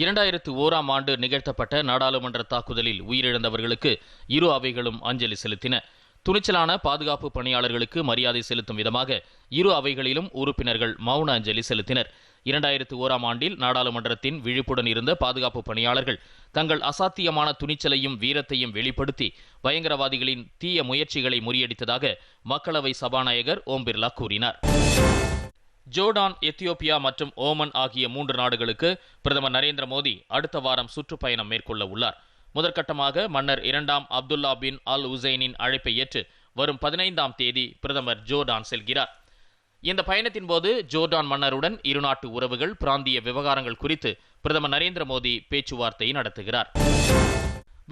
இரண்டாயிரத்து ஓராம் ஆண்டு நிகழ்த்தப்பட்ட நாடாளுமன்ற தாக்குதலில் உயிரிழந்தவர்களுக்கு இரு அவைகளும் அஞ்சலி செலுத்தின. துணிச்சலான பாதுகாப்பு பணியாளர்களுக்கு மரியாதை செலுத்தும் விதமாக இரு அவைகளிலும் உறுப்பினர்கள் மௌன அஞ்சலி செலுத்தினர். இரண்டாயிரத்து ஓராம் ஆண்டில் நாடாளுமன்றத்தின் விழிப்புடன் இருந்த பாதுகாப்பு பணியாளர்கள் தங்கள் அசாத்தியமான துணிச்சலையும் வீரத்தையும் வெளிப்படுத்தி பயங்கரவாதிகளின் தீய முயற்சிகளை முறியடித்ததாக மக்களவை சபாநாயகர் ஓம் பிர்லா கூறினார். ஜோர்டான் எத்தியோப்பியா மற்றும் ஓமன் ஆகிய மூன்று நாடுகளுக்கு பிரதமர் நரேந்திர மோடி அடுத்த வாரம் சுற்றுப்பயணம் மேற்கொள்ள உள்ளார். முதற்கட்டமாக மன்னர் இரண்டாம் அப்துல்லா பின் அல் உசைனின் அழைப்பை ஏற்று வரும் பதினைந்தாம் தேதி பிரதமர் ஜோர்டான் செல்கிறார். இந்த பயணத்தின் போது ஜோர்டான் மன்னருடன் இருநாட்டு உறவுகள் பிராந்திய விவகாரங்கள் குறித்து பிரதமர் நரேந்திர மோடி பேச்சுவார்த்தை நடத்துகிறார்.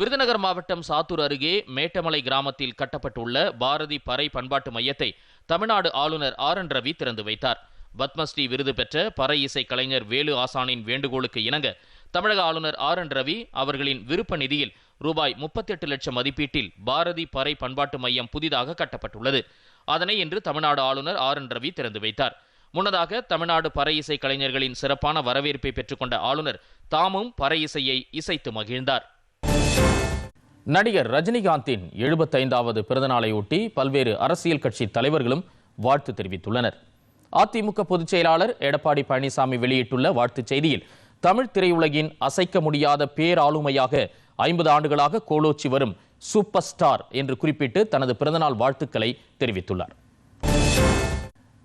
விருதுநகர் மாவட்டம் சாத்தூர் அருகே மேட்டமலை கிராமத்தில் கட்டப்பட்டுள்ள பாரதி பறை பண்பாட்டு மையத்தை தமிழ்நாடு ஆளுநர் ஆர் என் ரவி திறந்து வைத்தார். பத்மஸ்ரீ விருது பெற்ற பறை இசை கலைஞர் வேலு ஆசானின் வேண்டுகோளுக்கு இணங்க தமிழக ஆளுநர் ஆர் என் ரவி அவர்களின் விருப்ப நிதியில் ரூபாய் முப்பத்தி எட்டு லட்சம் மதிப்பீட்டில் பாரதி பறை பண்பாட்டு மையம் புதிதாக கட்டப்பட்டுள்ளது. அதனை இன்று தமிழ்நாடு ஆளுநர் ஆர் என் ரவி திறந்து வைத்தார். முன்னதாக தமிழ்நாடு பறை இசை கலைஞர்களின் சிறப்பான வரவேற்பை பெற்றுக்கொண்ட ஆளுநர் தாமும் பறை இசையை இசைத்து மகிழ்ந்தார். நடிகர் ரஜினிகாந்தின் எழுபத்தைந்தாவது பிறந்தநாளையொட்டி பல்வேறு அரசியல் கட்சி தலைவர்களும் வாழ்த்து தெரிவித்துள்ளனர். அதிமுக பொதுச் செயலாளர் எடப்பாடி பழனிசாமி வெளியிட்டுள்ள வாழ்த்துச் செய்தியில் தமிழ் திரையுலகின் அசைக்க முடியாத பேராளுமையாக ஐம்பது ஆண்டுகளாக கோலோச்சி வரும் சூப்பர் ஸ்டார் என்று குறிப்பிட்டு தனது பிறந்தநாள் வாழ்த்துக்களை தெரிவித்துள்ளார்.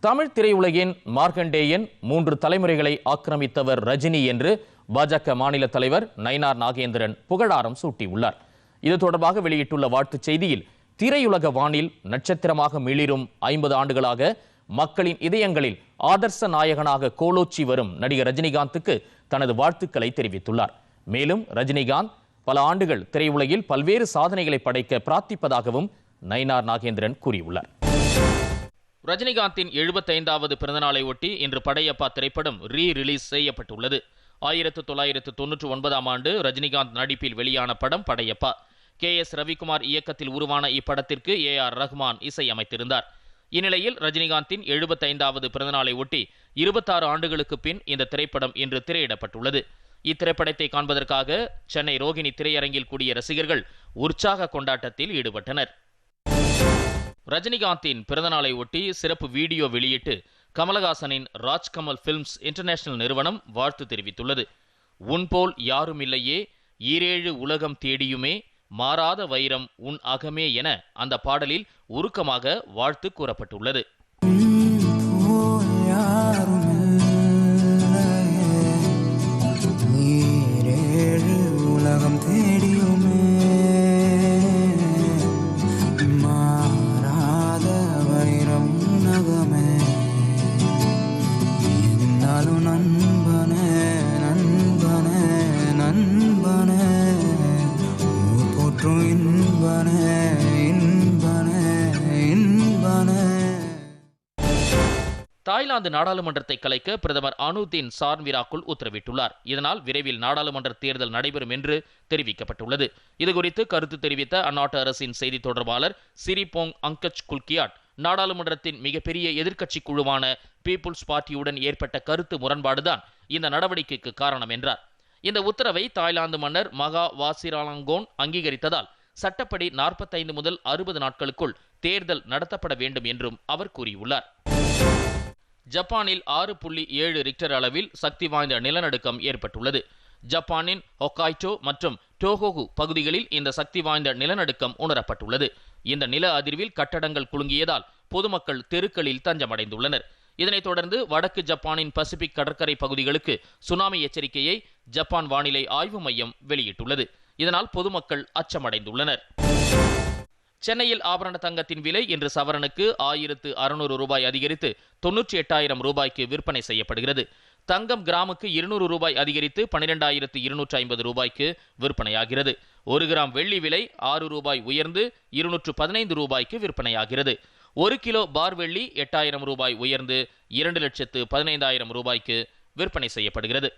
தமிழ் திரையுலகின் மார்க்கண்டேயன் மூன்று தலைமுறைகளை ஆக்கிரமித்தவர் ரஜினி என்று பாஜக மாநில தலைவர் நயினார் நாகேந்திரன் புகழாரம் சூட்டியுள்ளார். இது தொடர்பாக வெளியிட்டுள்ள வாழ்த்துச் செய்தியில் திரையுலக வானில் நட்சத்திரமாக மிளிரும் ஐம்பது ஆண்டுகளாக மக்களின் இதயங்களில் ஆதர்ச நாயகனாக கோலோச்சி வரும் நடிகர் ரஜினிகாந்துக்கு தனது வாழ்த்துக்களை தெரிவித்துள்ளார். மேலும் ரஜினிகாந்த் பல ஆண்டுகள் திரையுலகில் பல்வேறு சாதனைகளை படைக்க பிரார்த்திப்பதாகவும் நயினார் நாகேந்திரன் கூறியுள்ளார். ரஜினிகாந்தின் எழுபத்தைந்தாவது பிறந்தநாளை ஒட்டி இன்று படையப்பா திரைப்படம் ரீ ரிலீஸ் செய்யப்பட்டுள்ளது. ஆயிரத்து தொள்ளாயிரத்து தொன்னூற்று ஒன்பதாம் ஆண்டு ரஜினிகாந்த் நடிப்பில் வெளியான படம் படையப்பா. கே எஸ் ரவிக்குமார் இயக்கத்தில் உருவான இப்படத்திற்கு ஏ ஆர் ரஹ்மான் இசையமைத்திருந்தார். இந்நிலையில் ரஜினிகாந்தின் எழுபத்தைந்தாவது பிறந்தநாளை ஒட்டி இருபத்தாறு ஆண்டுகளுக்கு பின் இந்த திரைப்படம் இன்று திரையிடப்பட்டுள்ளது. இத்திரைப்படத்தை காண்பதற்காக சென்னை ரோகிணி திரையரங்கில் கூடிய ரசிகர்கள் உற்சாக கொண்டாட்டத்தில் ஈடுபட்டனர். ரஜினிகாந்தின் பிறந்தநாளை ஒட்டி சிறப்பு வீடியோ வெளியிட்டு கமலஹாசனின் ராஜ்கமல் பிலிம்ஸ் இன்டர்நேஷனல் நிறுவனம் வாழ்த்து தெரிவித்துள்ளது. உன்போல் யாரும் இல்லையே ஈரேழு உலகம் தேடியுமே மாறாத வைரம் உன் அகமே என அந்த பாடலில் உருக்கமாக வாழ்த்து கூறப்பட்டுள்ளது. ஊர் தாய்லாந்து நாடாளுமன்றத்தை கலைக்க பிரதமர் அனுதீன் சார்விராக்குள் உத்தரவிட்டுள்ளார். இதனால் விரைவில் நாடாளுமன்ற தேர்தல் நடைபெறும் என்று தெரிவிக்கப்பட்டுள்ளது. இதுகுறித்து கருத்து தெரிவித்த அந்நாட்டு அரசின் செய்தி தொடர்பாளர் சிரிபோங் அங்கச் குல்கியாட் நாடாளுமன்றத்தின் மிகப்பெரிய எதிர்க்கட்சி குழுவான பீப்புள்ஸ் பார்ட்டியுடன் ஏற்பட்ட கருத்து முரண்பாடுதான் இந்த நடவடிக்கைக்கு காரணம் என்றார். இந்த உத்தரவை தாய்லாந்து மன்னர் மகா வாசிராலங்கோன் அங்கீகரித்ததால் சட்டப்படி நாற்பத்தைந்து முதல் அறுபது நாட்களுக்குள் தேர்தல் நடத்தப்பட வேண்டும் என்றும் அவர் கூறியுள்ளார். ஜப்பானில் ஆறு புள்ளி ஏழு ரிக்டர் அளவில் சக்தி வாய்ந்த நிலநடுக்கம் ஏற்பட்டுள்ளது. ஜப்பானின் ஒக்காய்டோ மற்றும் டோகோகு பகுதிகளில் இந்த சக்தி வாய்ந்த நிலநடுக்கம் உணரப்பட்டுள்ளது. இந்த நில அதிர்வில் கட்டடங்கள் குலுங்கியதால் பொதுமக்கள் தெருக்களில் தஞ்சமடைந்துள்ளனர். இதனைத் தொடர்ந்து வடக்கு ஜப்பானின் பசிபிக் கடற்கரை பகுதிகளுக்கு சுனாமி எச்சரிக்கையை ஜப்பான் வானிலை ஆய்வு மையம் வெளியிட்டுள்ளது. இதனால் பொதுமக்கள் அச்சமடைந்துள்ளனர். சென்னையில் ஆபரண தங்கத்தின் விலை இன்று சவரனுக்கு ஆயிரத்து அறுநூறு ரூபாய் அதிகரித்து தொன்னூற்றி எட்டாயிரம் ரூபாய்க்கு விற்பனை செய்யப்படுகிறது. தங்கம் கிராமுக்கு இருநூறு ரூபாய் அதிகரித்து பனிரெண்டாயிரத்து இருநூற்று ஐம்பது ரூபாய்க்கு விற்பனையாகிறது. ஒரு கிராம் வெள்ளி விலை ஆறு ரூபாய் உயர்ந்து இருநூற்று பதினைந்து ரூபாய்க்கு விற்பனையாகிறது. ஒரு கிலோ பார் வெள்ளி எட்டாயிரம் ரூபாய் உயர்ந்து இரண்டு லட்சத்து பதினைந்தாயிரம் ரூபாய்க்கு விற்பனை செய்யப்படுகிறது.